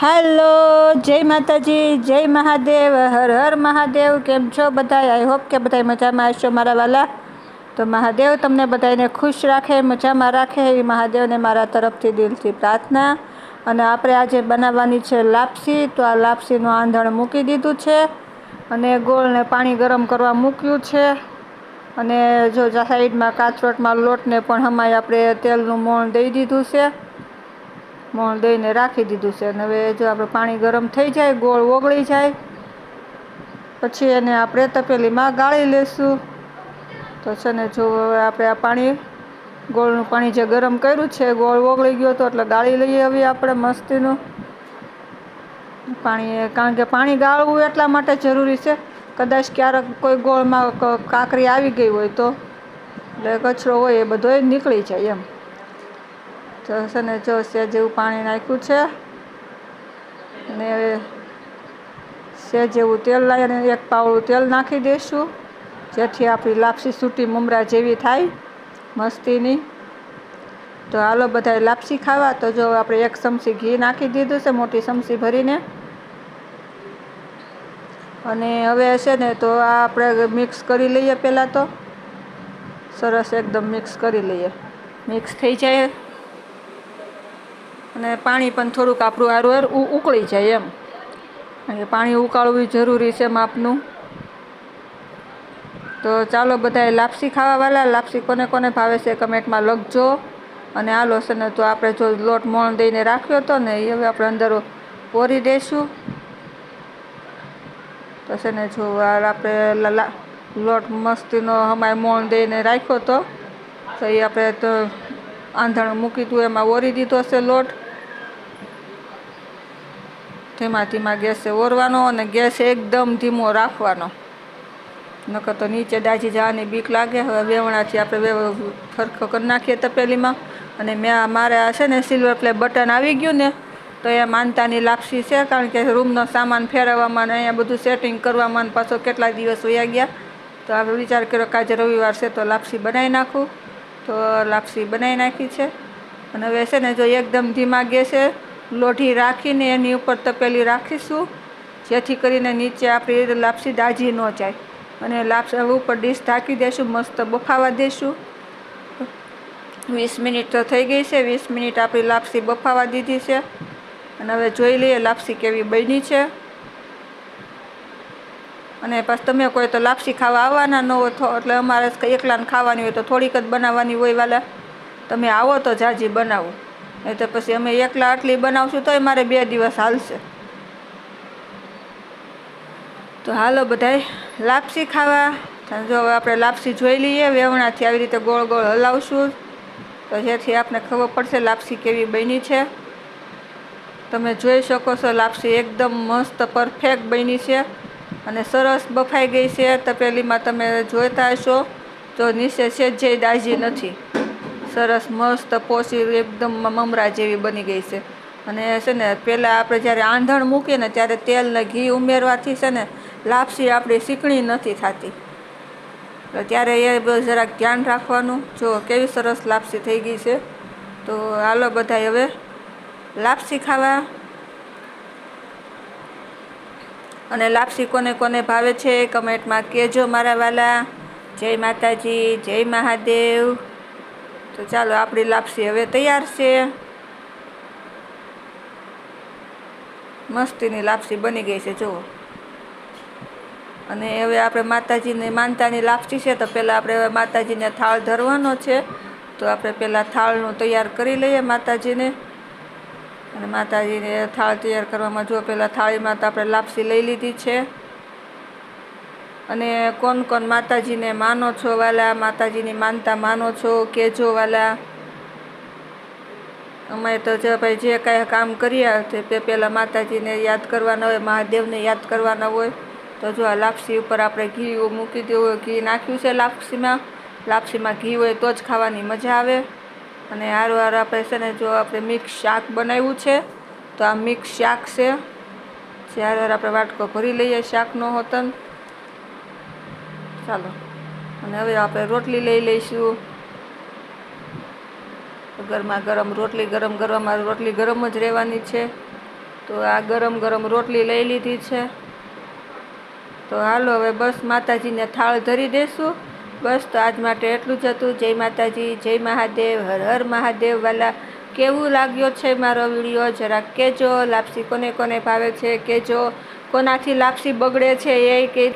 હાલો, જય માતાજી, જય મહાદેવ, હર હર મહાદેવ, કેમ છો બધા આઈ હોપ કે બધા મજામાં હશો મારા વાલા. તો મહાદેવ તમને બધાને ખુશ રાખે, મજામાં રાખે એવી મહાદેવને મારા તરફથી દિલથી પ્રાર્થના. અને આપણે આજે બનાવવાની છે લાપસી, તો આ લાપસીનું આંધણ મૂકી દીધું છે. અને ગોળને પાણી ગરમ કરવા મૂક્યું છે. અને જો સાઈડમાં, કાચરોટમાં લોટને પણ હમાય આપણે તેલનું મોણ દઈ દીધું છે. મોણ દઈને રાખી દીધું છે. અને હવે જો આપણે પાણી ગરમ થઈ જાય, ગોળ ઓગળી જાય, પછી એને આપણે તપેલીમાં ગાળી લેશું. તો છે ને જો હવે આપણે આ પાણી, ગોળનું પાણી જે ગરમ કર્યું છે, ગોળ ઓગળી ગયો તો એટલે ગાળી લઈએ હવે આપણે મસ્તીનું. પાણી કારણ કે પાણી ગાળવું એટલા માટે જરૂરી છે. કદાચ ક્યારેક કોઈ ગોળમાં કાંકરી આવી ગઈ હોય તો, એટલે કચરો હોય એ બધો નીકળી જાય એમ. તો છે ને જો સે જેવું પાણી નાખ્યું છે. અને સે જેવું તેલ લાવીને એક પાવડું તેલ નાખી દઈશું જેથી આપણી લાપસી સૂટી મમરા જેવી થાય મસ્તીની. તો હાલો બધાએ લાપસી ખાવા. તો જો આપણે એક ચમચી ઘી નાખી દીધું છે, મોટી ચમચી ભરીને. અને હવે છે ને તો આ આપણે મિક્સ કરી લઈએ પહેલાં તો. સરસ એકદમ મિક્સ કરી લઈએ. મિક્સ થઈ જાય. અને પાણી પણ થોડુંક આપણું હારું ઉકળી જાય એમ. કે પાણી ઉકાળવું જરૂરી છે માપનું. તો ચાલો બધાએ લાપસી ખાવાવાલા, લાપસી કોને કોને ભાવે છે કમેન્ટમાં લખજો. અને આ લોસને તો આપણે જો લોટ મોણ દઈને રાખ્યો હતો ને એ હવે આપણે અંદર પોરી દઈશું તો છે ને જો આપણે લોટ મસ્તીનો હમાય મોણ દઈને રાખ્યો હતો તો એ આપણે તો આંધણ મૂકી તું એમાં ઓરી દીધો છે લોટ. ધીમા ધીમા ગેસે ઓરવાનો અને ગેસ એકદમ ધીમો રાખવાનો. નકર તો નીચે દાજી જવાની બીક લાગે. હવે વેવણાથી આપણે ફરખો કરી નાખીએ તપેલીમાં. અને મેં મારે આ છે ને સિલ્વર પ્લે બટન આવી ગયું ને, તો એ માનતાની લાપસી છે, કારણ કે રૂમનો સામાન ફેરવવામાં અહીંયા બધું સેટિંગ કરવામાં પાછો કેટલા દિવસ વયા ગયા. તો આપણે વિચાર કર્યો કે આજે રવિવાર છે તો લાપસી બનાવી નાખું. તો લાપસી બનાવી નાખી છે. અને હવે છે ને જો એકદમ ધીમા ગેસે લોઢી રાખીને એની ઉપર તપેલી રાખીશું, જેથી કરીને નીચે આપણી લાપસી દાજી ન જાય. અને લાપસી ઉપર ડીશ ઢાંકી દઈશું મસ્ત બફાવા દઈશું વીસ મિનિટ તો થઈ ગઈ છે, વીસ મિનિટ આપણી લાપસી બફાવા દીધી છે. અને હવે જોઈ લઈએ લાપસી કેવી બની છે. અને પછી તમે કોઈ તો લાપસી ખાવા આવવાના ન હોય એટલે અમારે એકલાને ખાવાની હોય તો થોડીક જ બનાવવાની હોય વાલા. તમે આવો તો જાજી બનાવો. નહીં તો પછી અમે એકલા આટલી બનાવશું તોય મારે બે દિવસ હાલશે. તો હાલો બધાય, લાપસી ખાવા. જો હવે આપણે લાપસી જોઈ લઈએ, વેવણાથી આવી રીતે ગોળ ગોળ હલાવશું. તો જેથી આપને ખબર પડશે લાપસી કેવી બની છે. તમે જોઈ શકો છો લાપસી એકદમ મસ્ત પરફેક્ટ બની છે અને સરસ બફાઈ ગઈ છે. તપેલીમાં તમે જોઈતા હશો. તો નીચે છે જે દાજી નથી. સરસ, મસ્ત પોસી એકદમ મમરા જેવી બની ગઈ છે. અને છે ને પહેલાં આપણે જ્યારે આંધણ મૂકીએ ને ત્યારે તેલ ને ઘી ઉમેરવાથી છે ને, લાપસી આપણી શીકણી નથી થતી. ત્યારે એ જરાક ધ્યાન રાખવાનું. જો, કેવી સરસ લાપસી થઈ ગઈ છે. તો હાલો બધા હવે, લાપસી ખાવા. અને લાપસી કોને કોને ભાવે છે, કમેન્ટમાં કહેજો મારા વાલા. જય માતાજી, જય મહાદેવ. તો ચાલો આપણી લાપસી હવે તૈયાર છે. મસ્તીની લાપસી બની ગઈ છે, જુઓ. અને હવે આપણે માતાજીને માનતાની લાપસી છે, તો પહેલાં આપણે હવે માતાજીને થાળ ધરવાનો છે. તો આપણે પહેલાં થાળનું તૈયાર કરી લઈએ માતાજીને. અને માતાજીને થાળ તૈયાર કરવામાં જો પહેલાં થાળીમાં તો આપણે લાપસી લઈ લીધી છે. અને કોણ કોણ માતાજીને માનો છો વાલા? માતાજીની માનતા માનો છો કેજો વાલા? અમે તો જે ભાઈ જે કાંઈ કામ કર્યા તે પહેલાં માતાજીને યાદ કરવાના હોય, મહાદેવને યાદ કરવાના હોય, તો જો આ લાપસી ઉપર આપણે ઘી મૂકી દેવું ઘી નાખ્યું છે લાપસીમાં. લાપસીમાં ઘી હોય તો જ ખાવાની મજા આવે. અને હારું હાર આપણે છે ને જો આપણે મિક્સ શાક બનાવ્યું છે, તો આ મિક્સ શાક છે. જ્યારે આપણે વાટકો ભરી લઈએ શાકનો હોતન. ચાલો. અને હવે આપણે રોટલી લઈ લઈશું. ગરમા ગરમ રોટલી, ગરમ ગરમમાં રોટલી ગરમ જ રહેવાની છે. તો આ ગરમ ગરમ રોટલી લઈ લીધી છે. તો હાલો હવે બસ માતાજીને થાળ ધરી દેશું. બસ તો આજ માટે એટલું જ હતું. જય માતાજી, જય મહાદેવ, હર હર મહાદેવ વાલા કેવું લાગ્યો છે મારો વીડિયો? જરાક કહેજો. લાપસી કોને કોને ભાવે છે? કહેજો. કોનાથી લાપસી બગડે છે એ કે